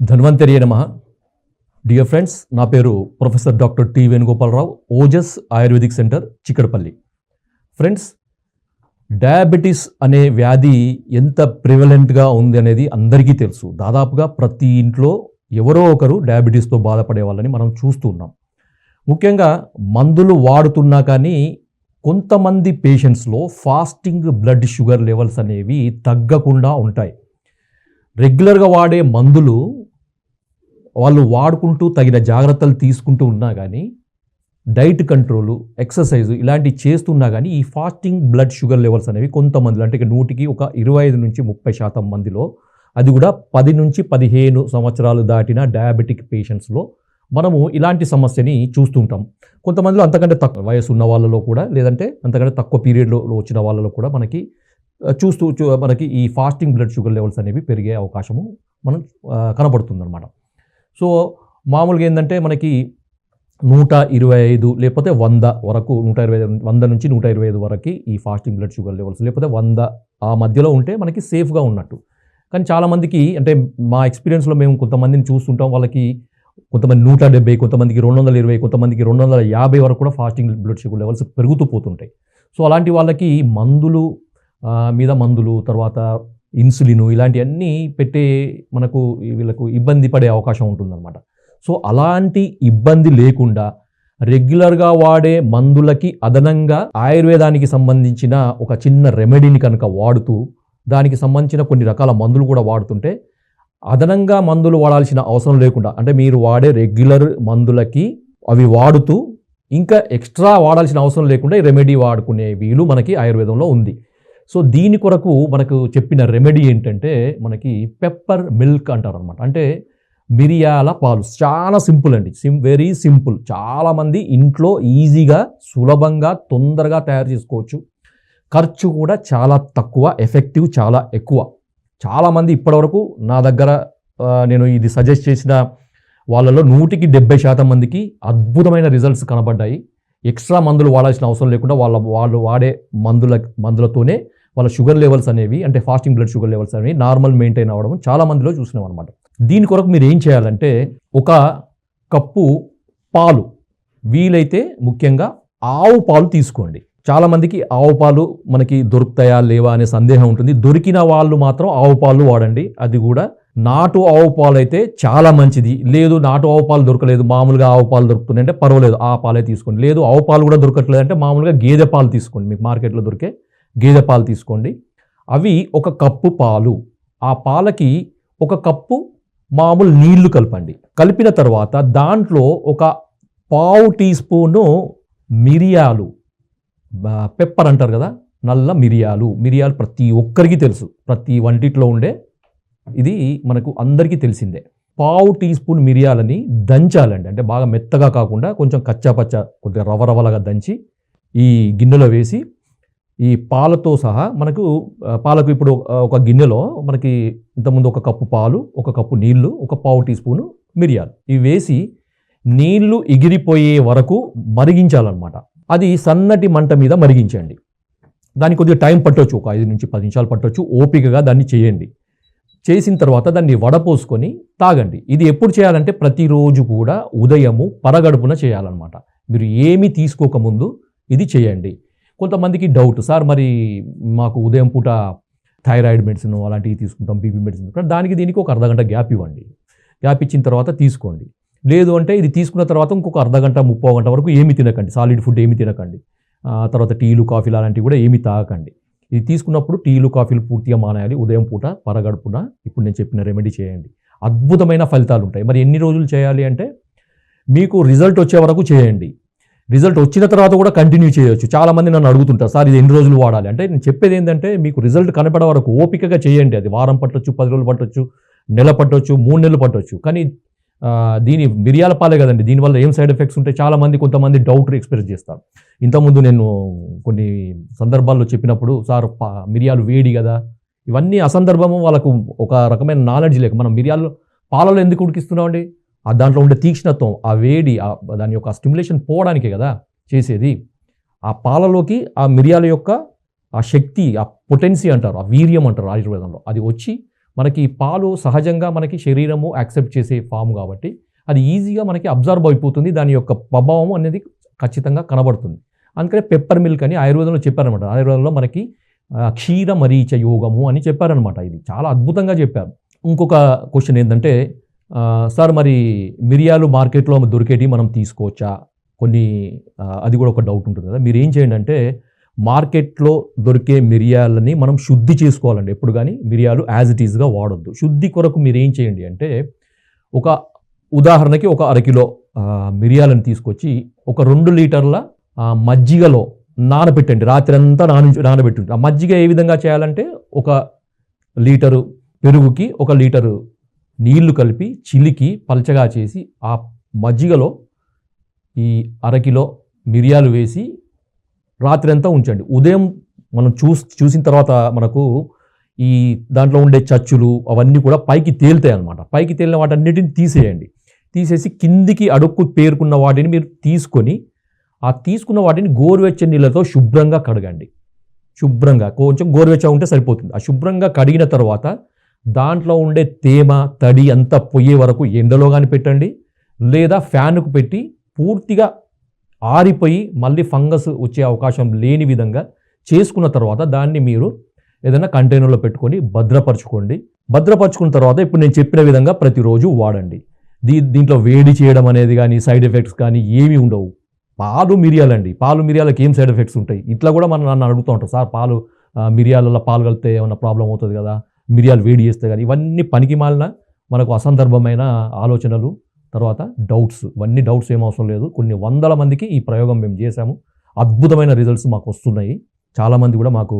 ధన్వంతరి నమ. Dear friends నా పేరు professor doctor T Venugopalarao Ojas ayurvedic centre Chikkadapally. Friends diabetes అనే వ్యాధి ఎంత ప్రివలెంట్గా ఉంది అనేది అందరికీ తెలుసు. దాదాపుగా ప్రతి ఇంట్లో ఎవరో ఒకరు డయాబెటీస్తో బాధపడే వాళ్ళని మనం చూస్తూ ఉన్నాం. ముఖ్యంగా మందులు వాడుతున్నా కానీ కొంతమంది పేషెంట్స్లో ఫాస్టింగ్ బ్లడ్ షుగర్ లెవెల్స్ అనేవి తగ్గకుండా ఉంటాయి. రెగ్యులర్గా వాడే మందులు వాళ్ళు వాడుకుంటూ తగిన జాగ్రత్తలు తీసుకుంటూ ఉన్నా కానీ డైట్ కంట్రోలు ఎక్సర్సైజ్ ఇలాంటివి చేస్తున్నా కానీ ఈ ఫాస్టింగ్ బ్లడ్ షుగర్ లెవెల్స్ అనేవి కొంతమందిలో అంటే నూటికి ఒక ఇరవై ఐదు నుంచి ముప్పై శాతం మందిలో అది కూడా పది నుంచి పదిహేను సంవత్సరాలు దాటిన డయాబెటిక్ పేషెంట్స్లో మనము ఇలాంటి సమస్యని చూస్తుంటాం కొంతమందిలో అంతకంటే తక్కువ వయసు ఉన్న వాళ్ళలో కూడా లేదంటే అంతకంటే తక్కువ పీరియడ్లో వచ్చిన వాళ్ళలో కూడా మనకి చూస్తూ చూ- మనకి ఈ ఫాస్టింగ్ బ్లడ్ షుగర్ లెవెల్స్ అనేవి పెరిగే అవకాశము మనం కనబడుతుంది అనమాట సో మామూలుగా ఏంటంటే మనకి నూట ఇరవై ఐదు లేకపోతే వంద వరకు నూట ఇరవై ఐదు వంద నుంచి నూట ఇరవై ఐదు వరకు ఈ ఫాస్టింగ్ బ్లడ్ షుగర్ లెవెల్స్ లేకపోతే వంద ఆ మధ్యలో ఉంటే మనకి సేఫ్గా ఉన్నట్టు. కానీ చాలామందికి అంటే మా ఎక్స్పీరియన్స్లో మేము కొంతమందిని చూస్తుంటాం వాళ్ళకి కొంతమంది నూట డెబ్బై కొంతమందికి రెండు వందల ఇరవై కొంతమందికి రెండు వందల యాభై వరకు కూడా ఫాస్టింగ్ బ్లడ్ షుగర్ లెవెల్స్ పెరుగుతూ పోతుంటాయి. సో అలాంటి వాళ్ళకి మందులు మీద మందులు తర్వాత ఇన్సులిన్ ఇలాంటివన్నీ పెట్టే మనకు వీళ్ళకు ఇబ్బంది పడే అవకాశం ఉంటుందన్నమాట. సో అలాంటి ఇబ్బంది లేకుండా రెగ్యులర్గా వాడే మందులకి అదనంగా ఆయుర్వేదానికి సంబంధించిన ఒక చిన్న రెమెడీని కనుక వాడుతూ దానికి సంబంధించిన కొన్ని రకాల మందులు కూడా వాడుతుంటే అదనంగా మందులు వాడాల్సిన అవసరం లేకుండా అంటే మీరు వాడే రెగ్యులర్ మందులకి అవి వాడుతూ ఇంకా ఎక్స్ట్రా వాడాల్సిన అవసరం లేకుండా ఈ రెమెడీ వాడుకునే వీలు మనకి ఆయుర్వేదంలో ఉంది. సో దీని కొరకు మనకు చెప్పిన రెమెడీ ఏంటంటే మనకి పెప్పర్ మిల్క్ అంటారు అనమాట అంటే మిరియాల పాలు. చాలా సింపుల్ అండి. సిం వెరీ సింపుల్ చాలామంది ఇంట్లో ఈజీగా సులభంగా తొందరగా తయారు చేసుకోవచ్చు. ఖర్చు కూడా చాలా తక్కువ ఎఫెక్టివ్ చాలా ఎక్కువ. చాలామంది ఇప్పటివరకు నా దగ్గర నేను ఇది సజెస్ట్ చేసిన వాళ్ళలో నూటికి డెబ్బై శాతం మందికి అద్భుతమైన రిజల్ట్స్ కనబడ్డాయి. ఎక్స్ట్రా మందులు వాడాల్సిన అవసరం లేకుండా వాళ్ళ వాళ్ళు వాడే మందుల మందులతోనే వాళ్ళ షుగర్ లెవెల్స్ అనేవి అంటే ఫాస్టింగ్ బ్లడ్ షుగర్ లెవెల్స్ అనేవి నార్మల్ మెయింటైన్ అవ్వడం చాలా మందిలో చూసినాం అనమాట దీని కొరకు మీరు ఏం చేయాలంటే ఒక కప్పు పాలు వీలైతే ముఖ్యంగా ఆవు పాలు తీసుకోండి. చాలామందికి ఆవు పాలు మనకి దొరుకుతాయా లేవా అనే సందేహం ఉంటుంది. దొరికిన వాళ్ళు మాత్రం ఆవు పాలు వాడండి. అది కూడా నాటు ఆవు పాలు అయితే చాలా మంచిది. లేదు నాటు ఆవు పాలు దొరకలేదు మామూలుగా ఆవు పాలు దొరుకుతుంది అంటే పర్వాలేదు ఆ పాలే తీసుకోండి. లేదు ఆవు పాలు కూడా దొరకట్లేదు అంటే మామూలుగా గేదె పాలు తీసుకోండి. మీకు మార్కెట్లో దొరికే గేదె పాలు తీసుకోండి. అవి ఒక కప్పు పాలు. ఆ పాలకి ఒక కప్పు మామూలు నీళ్ళు కలపండి. కలిపిన తర్వాత దాంట్లో ఒక పావు టీ స్పూను మిరియాలు పెప్పర్ అంటారు కదా నల్ల మిరియాలు. మిరియాలు ప్రతి ఒక్కరికి తెలుసు. ప్రతి వంటిట్లో ఉండే. ఇది మనకు అందరికీ తెలిసిందే. పావు టీ స్పూన్ మిరియాలని దంచాలండి. అంటే బాగా మెత్తగా కాకుండా కొంచెం కచ్చాపచ్చ కొద్దిగా రవరవలగా దంచి ఈ గిన్నెలో వేసి ఈ పాలతో సహా మనకు పాలకు ఇప్పుడు ఒక గిన్నెలో మనకి ఇంతకుముందు ఒక కప్పు పాలు ఒక కప్పు నీళ్ళు ఒక పావు టీ స్పూను మిరియాలు. ఇవి వేసి నీళ్ళు ఎగిరిపోయే వరకు మరిగించాలన్నమాట. అది సన్నటి మంట మీద మరిగించండి. దానికి కొద్దిగా టైం పట్టొచ్చు ఒక ఐదు నుంచి పది నిమిషాలు పట్టొచ్చు ఓపికగా దాన్ని చేయండి. చేసిన తర్వాత దాన్ని వడపోసుకొని తాగండి. ఇది ఎప్పుడు చేయాలంటే ప్రతిరోజు కూడా ఉదయము పరగడుపున చేయాలన్నమాట. మీరు ఏమీ తీసుకోకముందు ఇది చేయండి. కొంతమందికి డౌట్ సార్ మరి మాకు ఉదయం పూట థైరాయిడ్ మెడిసిన్ అలాంటివి తీసుకుంటాం బీపీ మెడిసిన్ దానికి దీనికి ఒక అర్ధగంట గ్యాప్ ఇవ్వండి. గ్యాప్ ఇచ్చిన తర్వాత తీసుకోండి. లేదు అంటే ఇది తీసుకున్న తర్వాత ఇంకొక అర్ధగంట ముప్పో గంట వరకు ఏమి తినకండి. సాలిడ్ ఫుడ్ ఏమి తినకండి. ఆ తర్వాత టీలు కాఫీలు అలాంటివి కూడా ఏమి తాగకండి. ఇది తీసుకున్నప్పుడు టీలు కాఫీలు పూర్తిగా మానేయాలి. ఉదయం పూట పరగడుపున ఇప్పుడు నేను చెప్పిన రెమెడీ చేయండి. అద్భుతమైన ఫలితాలు ఉంటాయి. మరి ఎన్ని రోజులు చేయాలి అంటే మీకు రిజల్ట్ వచ్చే వరకు చేయండి. రిజల్ట్ వచ్చిన తర్వాత కూడా కంటిన్యూ చేయొచ్చు. చాలామంది నన్ను అడుగుతుంటారు సార్ ఇది ఎన్ని రోజులు వాడాలి? అంటే నేను చెప్పేది ఏంటంటే మీకు రిజల్ట్ కనపడే వరకు ఓపికగా చేయండి. అది వారం పట్టొచ్చు పది రోజులు పట్టొచ్చు నెల పట్టొచ్చు మూడు నెలలు పట్టొచ్చు. కానీ దీని మిరియాల పాలే కదండి. దీనివల్ల ఏం సైడ్ ఎఫెక్ట్స్ ఉంటాయి? చాలామంది కొంతమంది డౌట్ ఎక్స్ప్రెస్ చేస్తారు. ఇంతకుముందు నేను కొన్ని సందర్భాల్లో చెప్పినప్పుడు సార్ మిరియాలు వేడి కదా. ఇవన్నీ అసందర్భము వాళ్ళకు ఒక రకమైన నాలెడ్జ్ లేక మనం మిరియాలు పాలలో ఎందుకు ఉడికిస్తున్నామండి? ఆ దాంట్లో ఉండే తీక్ష్ణత్వం ఆ వేడి ఆ దాని యొక్క స్టిమ్యులేషన్ పోవడానికే కదా చేసేది. ఆ పాలలోకి ఆ మిరియాల యొక్క ఆ శక్తి ఆ పొటెన్సీ అంటారు ఆ వీర్యం అంటారు ఆయుర్వేదంలో. అది వచ్చి మనకి పాలు సహజంగా మనకి శరీరము యాక్సెప్ట్ చేసే ఫామ్ కాబట్టి అది ఈజీగా మనకి అబ్జర్వ్ అయిపోతుంది. దాని యొక్క ప్రభావం అనేది ఖచ్చితంగా కనబడుతుంది. అందుకనే పెప్పర్ మిల్క్ అని ఆయుర్వేదంలో చెప్పారనమాట ఆయుర్వేదంలో మనకి క్షీర మరీచ యోగము అని చెప్పారనమాట ఇది చాలా అద్భుతంగా చెప్పారు. ఇంకొక క్వశ్చన్ ఏంటంటే సార్ మరి మిరియాలు మార్కెట్లో దొరికేటివి మనం తీసుకోవచ్చా? కొన్ని అది కూడా ఒక డౌట్ ఉంటుంది కదా. మీరు ఏం చేయండి అంటే మార్కెట్లో దొరికే మిరియాలని మనం శుద్ధి చేసుకోవాలండి. ఎప్పుడు కానీ మిరియాలు యాజ్ ఇట్ ఈస్గా వాడొద్దు. శుద్ధి కొరకు మీరు ఏం చేయండి అంటే ఒక ఉదాహరణకి ఒక అరకిలో మిరియాలను తీసుకొచ్చి ఒక రెండు లీటర్ల మజ్జిగలో నానబెట్టండి. రాత్రి అంతా నాన నానబెట్టండి ఆ మజ్జిగ ఏ విధంగా చేయాలంటే ఒక లీటరు పెరుగుకి ఒక లీటరు నీళ్ళు కలిపి చిలికి పల్చగా చేసి ఆ మజ్జిగలో ఈ అరకిలో మిరియాలు వేసి రాత్రి అంతా ఉంచండి. ఉదయం మనం చూస్ చూసిన తర్వాత మనకు ఈ దాంట్లో ఉండే చచ్చులు అవన్నీ కూడా పైకి తేలుతాయి అన్నమాట పైకి తేలిన వాటన్నిటిని తీసేయండి. తీసేసి కిందికి అడుక్కు పేరుకున్న వాటిని మీరు తీసుకొని ఆ తీసుకున్న వాటిని గోరువెచ్చని నీళ్ళతో శుభ్రంగా కడగండి. శుభ్రంగా కొంచెం గోరువెచ్చ ఉంటే సరిపోతుంది. ఆ శుభ్రంగా కడిగిన తర్వాత దాంట్లో ఉండే తేమ తడి అంతా పోయే వరకు ఎండలో కానీ పెట్టండి. లేదా ఫ్యాన్కు పెట్టి పూర్తిగా ఆరిపోయి మళ్ళీ ఫంగస్ వచ్చే అవకాశం లేని విధంగా చేసుకున్న తర్వాత దాన్ని మీరు ఏదైనా కంటైనర్లో పెట్టుకొని భద్రపరచుకోండి. భద్రపరచుకున్న తర్వాత ఇప్పుడు నేను చెప్పిన విధంగా ప్రతిరోజు వాడండి. దీ దీంట్లో వేడి చేయడం అనేది కానీ సైడ్ ఎఫెక్ట్స్ కానీ ఏమీ ఉండవు. పాలు మిరియాలండి. పాలు మిరియాలకు ఏం సైడ్ ఎఫెక్ట్స్ ఉంటాయి? ఇట్లా కూడా మనం నన్ను అడుగుతూ ఉంటాం సార్ పాలు మిరియాలలో పాలు కలిపితే ఏమైనా ప్రాబ్లం అవుతుంది కదా? మిరియాలు వేడి చేస్తే కానీ ఇవన్నీ పనికి మాలిన మనకు అసందర్భమైన ఆలోచనలు తర్వాత డౌట్స్. ఇవన్నీ డౌట్స్ ఏం అవసరం లేదు. కొన్ని వందల మందికి ఈ ప్రయోగం మేము చేశాము. అద్భుతమైన రిజల్ట్స్ మాకు వస్తున్నాయి. చాలామంది కూడా మాకు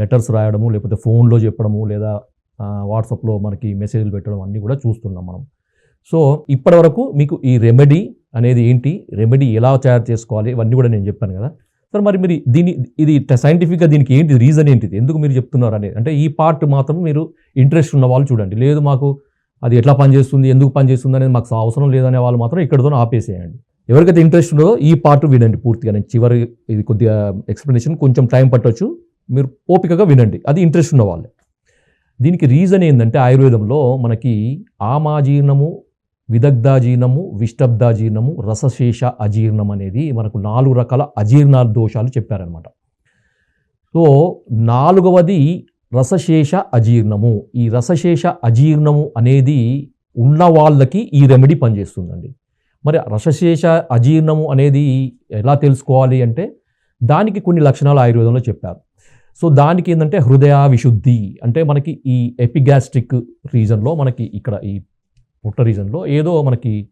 లెటర్స్ రాయడము లేకపోతే ఫోన్లో చెప్పడము లేదా వాట్సాప్లో మనకి మెసేజ్లు పెట్టడం అన్నీ కూడా చూస్తున్నాం మనం. సో ఇప్పటివరకు మీకు ఈ రెమెడీ అనేది ఏంటి? రెమెడీ ఎలా తయారు చేసుకోవాలి? ఇవన్నీ కూడా నేను చెప్పాను కదా. సార్ మరి మీరు దీని ఇది సైంటిఫిక్గా దీనికి ఏంటి రీజన్ ఏంటిది? ఎందుకు మీరు చెప్తున్నారు అనేది. అంటే ఈ పార్ట్ మాత్రం మీరు ఇంట్రెస్ట్ ఉన్న వాళ్ళు చూడండి. లేదు మాకు అది ఎట్లా పనిచేస్తుంది ఎందుకు పనిచేస్తుంది అనేది మాకు అవసరం లేదనే వాళ్ళు మాత్రం ఇక్కడితో ఆపేసేయండి. ఎవరికైతే ఇంట్రెస్ట్ ఉందో ఈ పార్ట్ వినండి పూర్తిగా. నేను చివరి ఇది కొద్దిగా ఎక్స్ప్లెనేషన్ కొంచెం టైం పట్టవచ్చు మీరు ఓపికగా వినండి. అది ఇంట్రెస్ట్ ఉన్న వాళ్ళే. దీనికి రీజన్ ఏంటంటే ఆయుర్వేదంలో మనకి ఆమాజీర్ణము విదగ్ధాజీర్ణము విష్టబ్దాజీర్ణము రసశేష అజీర్ణం అనేది మనకు నాలుగు రకాల అజీర్ణ దోషాలు చెప్పారనమాట సో నాలుగవది రసశేష అజీర్ణము. ఈ రసశేష అజీర్ణము అనేది ఉన్న వాళ్ళకి ఈ రెమెడీ పనిచేస్తుందండి. మరి రసశేష అజీర్ణము అనేది ఎలా తెలుసుకోవాలి అంటే దానికి కొన్ని లక్షణాలు ఆయుర్వేదంలో చెప్పారు. సో దానికి ఏంటంటే హృదయ విశుద్ధి అంటే మనకి ఈ ఎపిగాస్ట్రిక్ రీజన్లో మనకి ఇక్కడ ఈ పుట్ట రీజన్లో ఏదో మనకి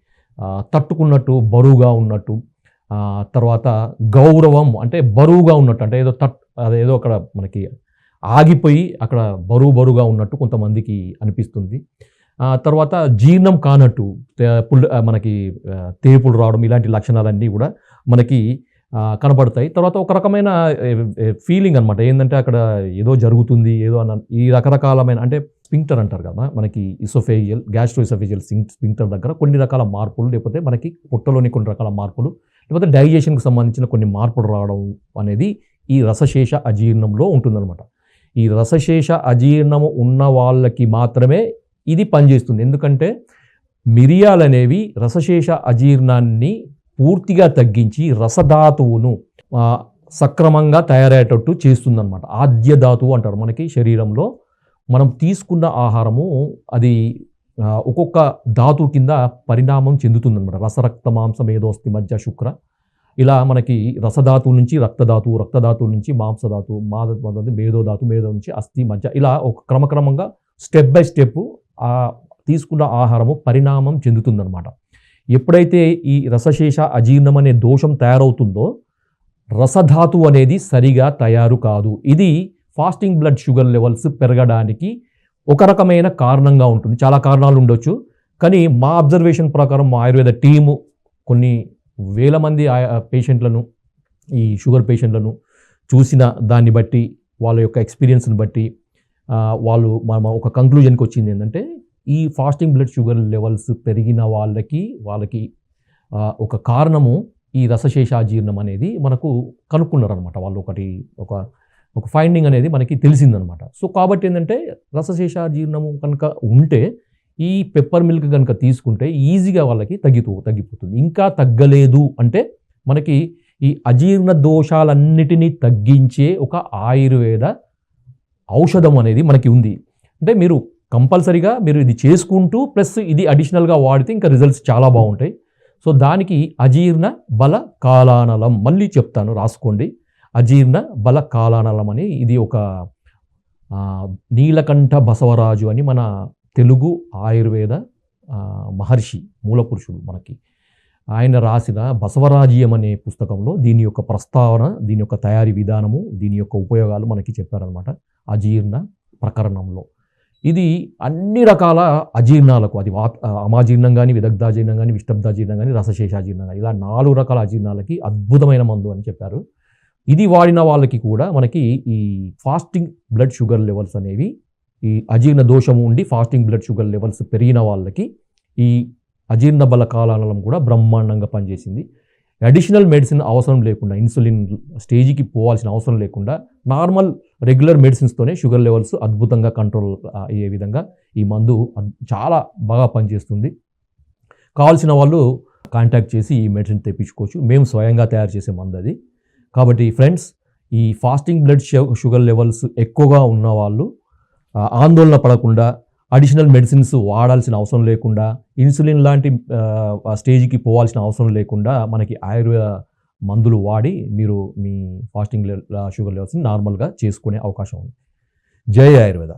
తట్టుకున్నట్టు బరువుగా ఉన్నట్టు తర్వాత గౌరవం అంటే బరువుగా ఉన్నట్టు అంటే ఏదో తట్ అదేదో అక్కడ మనకి ఆగిపోయి అక్కడ బరువు బరువుగా ఉన్నట్టు కొంతమందికి అనిపిస్తుంది. తర్వాత జీర్ణం కానట్టు పుల్ మనకి తేపులు రావడం ఇలాంటి లక్షణాలన్నీ కూడా మనకి కనబడతాయి. తర్వాత ఒక రకమైన ఫీలింగ్ అనమాట ఏంటంటే అక్కడ ఏదో జరుగుతుంది ఏదో అన్న ఈ రకరకాలమైన అంటే స్పింక్టర్ అంటారు కదా మనకి ఇసోఫేజియల్ గ్యాస్ట్రో ఇసోఫేజియల్ స్పింక్టర్ దగ్గర కొన్ని రకాల మార్పులు లేకపోతే మనకి పొట్టలోని కొన్ని రకాల మార్పులు లేకపోతే డైజెషన్కి సంబంధించిన కొన్ని మార్పులు రావడం అనేది ఈ రసశేష అజీర్ణంలో ఉంటుందన్నమాట. ఈ రసశేష అజీర్ణము ఉన్న వాళ్ళకి మాత్రమే ఇది పనిచేస్తుంది. ఎందుకంటే మిరియాలు అనేవి రసశేష అజీర్ణాన్ని పూర్తిగా తగ్గించి రసధాతువును సక్రమంగా తయారయ్యేటట్టు చేస్తుందన్నమాట. ఆద్య ధాతువు అంటారు మనకి శరీరంలో. మనం తీసుకున్న ఆహారము అది ఒక్కొక్క ధాతువు కింద పరిణామం చెందుతుందన్నమాట. రసరక్త మాంసం ఏదోస్తి మధ్య శుక్ర. ఇలా మనకి రసధాతువు నుంచి రక్తధాతువు రక్తధాతువు నుంచి మాంసధాతువు మాద మేధో ధాతు మేధో నుంచి అస్థి మధ్య ఇలా ఒక క్రమక్రమంగా స్టెప్ బై స్టెప్ తీసుకున్న ఆహారము పరిణామం చెందుతుందన్నమాట. ఎప్పుడైతే ఈ రసశేష అజీర్ణం అనే దోషం తయారవుతుందో రసధాతు అనేది సరిగా తయారు కాదు. ఇది ఫాస్టింగ్ బ్లడ్ షుగర్ లెవెల్స్ పెరగడానికి ఒక రకమైన కారణంగా ఉంటుంది. చాలా కారణాలు ఉండొచ్చు. కానీ మా అబ్జర్వేషన్ ప్రకారం మా ఆయుర్వేద టీము కొన్ని వేల మంది పేషెంట్లను ఈ షుగర్ పేషెంట్లను చూసిన దాన్ని బట్టి వాళ్ళ యొక్క ఎక్స్పీరియన్స్ని బట్టి వాళ్ళు మన ఒక కంక్లూజన్కి వచ్చింది ఏంటంటే ఈ ఫాస్టింగ్ బ్లడ్ షుగర్ లెవెల్స్ పెరిగిన వాళ్ళకి వాళ్ళకి ఒక కారణము ఈ రసశేషాజీర్ణం అనేది మనకు కనుక్కున్నారనమాట వాళ్ళు ఒకటి ఒక ఒక ఫైండింగ్ అనేది మనకి తెలిసిందనమాట సో కాబట్టి ఏంటంటే రసశేషాజీర్ణము కనుక ఉంటే ఈ పెప్పర్ మిల్క్ కనుక తీసుకుంటే ఈజీగా వాళ్ళకి తగ్గిపో తగ్గిపోతుంది. ఇంకా తగ్గలేదు అంటే మనకి ఈ అజీర్ణ దోషాలన్నిటినీ తగ్గించే ఒక ఆయుర్వేద ఔషధం అనేది మనకి ఉంది. అంటే మీరు కంపల్సరీగా మీరు ఇది చేసుకుంటూ ప్లస్ ఇది అడిషనల్గా వాడితే ఇంకా రిజల్ట్స్ చాలా బాగుంటాయి. సో దానికి అజీర్ణ బల కాలానలం మళ్ళీ చెప్తాను రాసుకోండి. అజీర్ణ బల కాలానలం అని ఇది ఒక నీలకంఠ బసవరాజు అని మన తెలుగు ఆయుర్వేద మహర్షి మూలపురుషుడు మనకి. ఆయన రాసిన బసవరాజ్యం అనే పుస్తకంలో దీని యొక్క ప్రస్తావన దీని యొక్క తయారీ విధానము దీని యొక్క ఉపయోగాలు మనకి చెప్పారనమాట అజీర్ణ ప్రకరణంలో. ఇది అన్ని రకాల అజీర్ణాలకు అది అమాజీర్ణం కానీ విదగ్ధాజీర్ణం కానీ విష్టబ్దాజీర్ణం కానీ రసశేషాజీర్ణం కానీ ఇలా నాలుగు రకాల అజీర్ణాలకి అద్భుతమైన మందు అని చెప్పారు. ఇది వాడిన వాళ్ళకి కూడా మనకి ఈ ఫాస్టింగ్ బ్లడ్ షుగర్ లెవెల్స్ అనేవి ఈ అజీర్ణ దోషము ఉండి ఫాస్టింగ్ బ్లడ్ షుగర్ లెవెల్స్ పెరిగిన వాళ్ళకి ఈ అజీర్ణ బల కాలానలం కూడా బ్రహ్మాండంగా పనిచేసింది. అడిషనల్ మెడిసిన్ అవసరం లేకుండా ఇన్సులిన్ స్టేజ్కి పోవాల్సిన అవసరం లేకుండా నార్మల్ రెగ్యులర్ మెడిసిన్స్తోనే షుగర్ లెవెల్స్ అద్భుతంగా కంట్రోల్ అయ్యే విధంగా ఈ మందు చాలా బాగా పనిచేస్తుంది. కావాల్సిన వాళ్ళు కాంటాక్ట్ చేసి ఈ మెడిసిన్ తెప్పించుకోవచ్చు. మేము స్వయంగా తయారు చేసే మందు అది. కాబట్టి ఫ్రెండ్స్ ఈ ఫాస్టింగ్ బ్లడ్ షుగర్ లెవెల్స్ ఎక్కువగా ఉన్న వాళ్ళు ఆందోళన పడకుండా అడిషనల్ మెడిసిన్స్ వాడాల్సిన అవసరం లేకుండా ఇన్సులిన్ లాంటి ఆ, స్టేజ్కి పోవాల్సిన అవసరం లేకుండా మనకి ఆయుర్వేద మందులు వాడి మీరు మీ ఫాస్టింగ్ షుగర్ లెవెల్స్ని నార్మల్గా చేసుకునే అవకాశం ఉంది. జై ఆయుర్వేద.